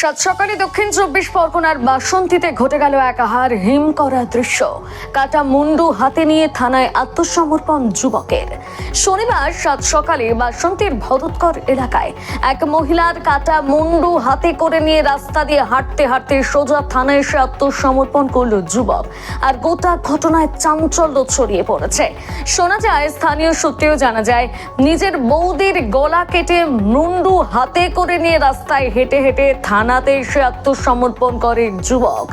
সাত সকালে দক্ষিণ চব্বিশ পরগনার বাসন্তীতে ঘটে গেল এক আহার হিম করা দৃশ্য। কাটা মুন্ডু হাতে নিয়ে থানায় আত্মসমর্পণ যুবকের। শনিবার সাত সকালে বাসন্তীর ভরতকর এলাকায় এক মহিলার কাটা মুন্ডু হাতে করে নিয়ে রাস্তা দিয়ে হাঁটতে হাঁটতে সোজা থানায় এসে আত্মসমর্পণ করল যুবক। আর গোটা ঘটনায় চাঞ্চল্য ছড়িয়ে পড়েছে। শোনা যায়, স্থানীয় সূত্রেও জানা যায়, নিজের বৌদির গলা কেটে মুন্ডু হাতে করে নিয়ে রাস্তায় হেঁটে হেঁটে থানাতে এসে আত্মসমর্পণ করে যুবক।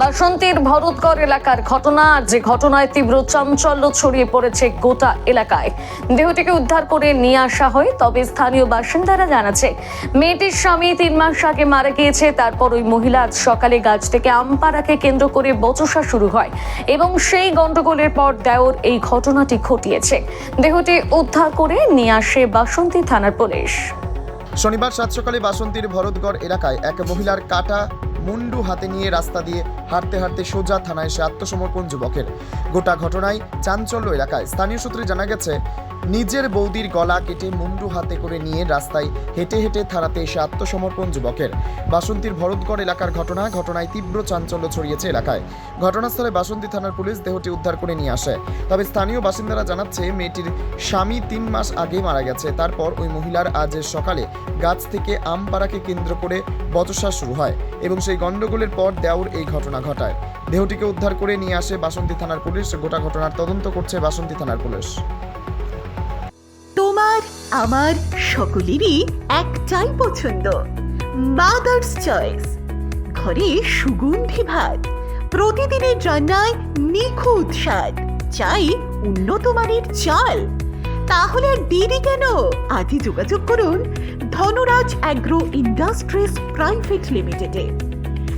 বাসন্তীর ভরতগড় এলাকার ঘটনা যে ঘটনায় তীব্র চাঞ্চল্য ছড়িয়ে পড়েছে গোটা এলাকায়। দেহটিকে উদ্ধার করে নিয়ে আসা হয়, তবে স্থানীয় বাসিন্দারা জানাচ্ছে, মেয়েটির স্বামী তিন মাস আগে মারা গিয়েছে, তারপর ওই মহিলা আজ সকালে গাছ থেকে আমপাড়াকে কেন্দ্র করে বচসা শুরু হয় এবং সেই গন্ডগোলের পর দেওর এই ঘটনাটি ঘটিয়েছে। দেহটি উদ্ধার করে নিয়ে আসে বাসন্তী থানার পুলিশ। শনিবার সাত সকালে বাসন্তীর ভরতগড় এলাকায় এক মহিলার কাটা মুন্ডু হাতে নিয়ে রাস্তা দিয়ে হাঁটতে হাঁটতে সোজা থানায় এসে আত্মসমর্পণ যুবকের। গোটা ঘটনায় চাঞ্চল্য এলাকায়। স্থানীয় সূত্রে জানা গেছে, নিজের বৌদির গলা কেটে মুন্ডু হাতে করে নিয়ে রাস্তায় হেঁটে হেঁটে থানাতে এসে আত্মসমর্পণ যুবকের। বাসন্তীর ভরতগড় এলাকার ঘটনা, ঘটনায় তীব্র চাঞ্চল্য ছড়িয়েছে এলাকায়। ঘটনাস্থলে বাসন্তী থানার পুলিশ দেহটি উদ্ধার করে নিয়ে আসে। তবে স্থানীয় বাসিন্দারা জানাচ্ছে, মেয়েটির স্বামী তিন মাস আগে মারা গেছে। তারপর ওই মহিলার আজ সকালে গাছ থেকে আমপাড়াকে কেন্দ্র করে বচসা শুরু হয় এবং সেই গন্ডগোলের পর দেওর এই ঘটনা ঘটায়। দেহটিকে উদ্ধার করে নিয়ে আসে বাসন্তী থানার পুলিশ। গোটা ঘটনার তদন্ত করছে বাসন্তী থানার পুলিশ। তোমার, আমার সকলেরই একটাই পছন্দ। মাদার্স চয়েস ঘরে সুগন্ধি ভাত। প্রতিদিনের রান্নায় নিখুঁত স্বাদ। চাই উন্নত মানের চাল। তাহলে আর দেরি কেন? আজই যোগাযোগ করুন ধনরাজ অ্যাগ্রো ইন্ডাস্ট্রিজ প্রাইভেট লিমিটেডে।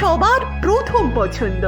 সবার প্রথম পছন্দ।